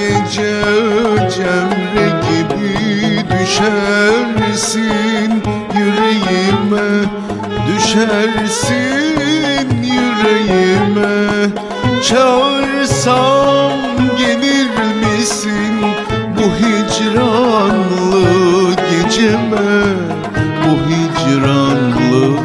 gece cemre gibi düşersin yüreğime Düşersin yüreğime. Çağırsam gelir misin Bu hicranlı geceme? Bu hicranlı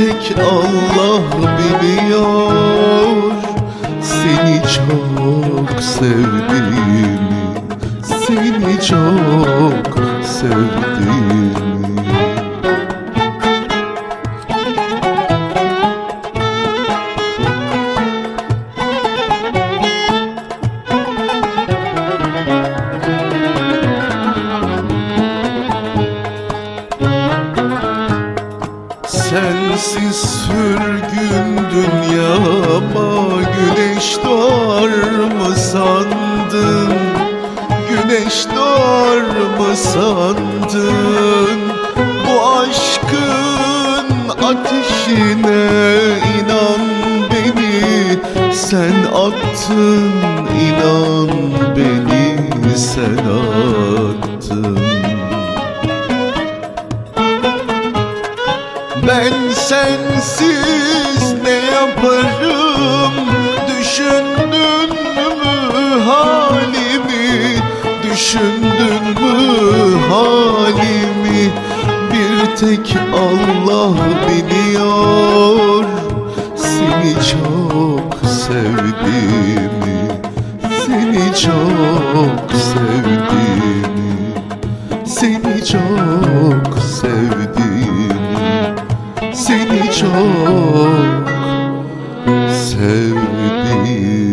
tek Allah biliyor Seni çok sevdiğimi Seni çok sevdiğimi Sensiz sürgün dünyama güneş doğar mı sandın? Güneş doğar mı sandın? Bu aşkın ateşine inan beni Sen attın inan beni sen attın sensiz ne yaparım? Düşündün mü halimi? Düşündün mü halimi? Bir tek Allah biliyor. Seni çok sevdiğimi Seni çok seni çok sevdim.